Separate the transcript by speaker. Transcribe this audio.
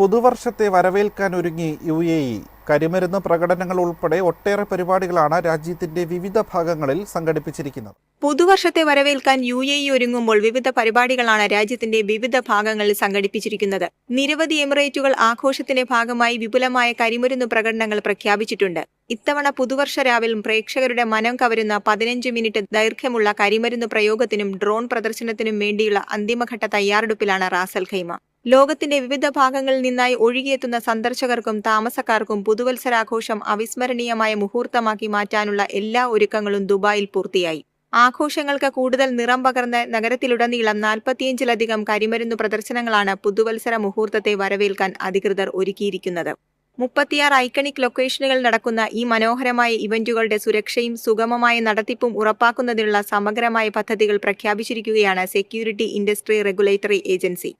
Speaker 1: പുതുവർഷത്തെ വരവേൽക്കാൻ ഒരുങ്ങി U A E. കരിമരുന്ന് പ്രകടനങ്ങൾ ഉൾപ്പെടെ ഒട്ടേറെ പരിപാടികളാണ് രാജ്യത്തിന്റെ വിവിധ ഭാഗങ്ങളിൽ സംഘടിപ്പിച്ചിരിക്കുന്നത്.
Speaker 2: പുതുവർഷത്തെ വരവേൽക്കാൻ യു എ ഇ ഒരുങ്ങുമ്പോൾ വിവിധ പരിപാടികളാണ് രാജ്യത്തിന്റെ വിവിധ ഭാഗങ്ങളിൽ സംഘടിപ്പിച്ചിരിക്കുന്നത്. നിരവധി എമിറേറ്റുകൾ ആഘോഷത്തിന്റെ ഭാഗമായി വിപുലമായ കരിമരുന്ന് പ്രകടനങ്ങൾ പ്രഖ്യാപിച്ചിട്ടുണ്ട്. ഇത്തവണ പുതുവർഷ രാവിലും പ്രേക്ഷകരുടെ മനം കവരുന്ന പതിനഞ്ച് മിനിറ്റ് ദൈർഘ്യമുള്ള കരിമരുന്ന് പ്രയോഗത്തിനും ഡ്രോൺ പ്രദർശനത്തിനും വേണ്ടിയുള്ള അന്തിമഘട്ട തയ്യാറെടുപ്പിലാണ് റാസൽ ഖൈമ. ലോകത്തിന്റെ വിവിധ ഭാഗങ്ങളിൽ നിന്നായി ഒഴുകിയെത്തുന്ന സന്ദർശകർക്കും താമസക്കാർക്കും പുതുവത്സരാഘോഷം അവിസ്മരണീയമായ മുഹൂർത്തമാക്കി മാറ്റാനുള്ള എല്ലാ ഒരുക്കങ്ങളും ദുബായിൽ പൂർത്തിയായി. ആഘോഷങ്ങൾക്ക് കൂടുതൽ നിറം പകർന്ന് നഗരത്തിലുടനീളം നാൽപ്പത്തിയഞ്ചിലധികം കരിമരുന്ന് പ്രദർശനങ്ങളാണ് പുതുവത്സര മുഹൂർത്തത്തെ വരവേൽക്കാൻ അധികൃതർ ഒരുക്കിയിരിക്കുന്നത്. മുപ്പത്തിയാറ് ഐക്കണിക് ലൊക്കേഷനുകൾ നടക്കുന്ന ഈ മനോഹരമായ ഇവന്റുകളുടെ സുരക്ഷയും സുഗമമായ നടത്തിപ്പും ഉറപ്പാക്കുന്നതിനുള്ള സമഗ്രമായ പദ്ധതികൾ പ്രഖ്യാപിച്ചിരിക്കുകയാണ് സെക്യൂരിറ്റി ഇൻഡസ്ട്രി റെഗുലേറ്ററി ഏജൻസി.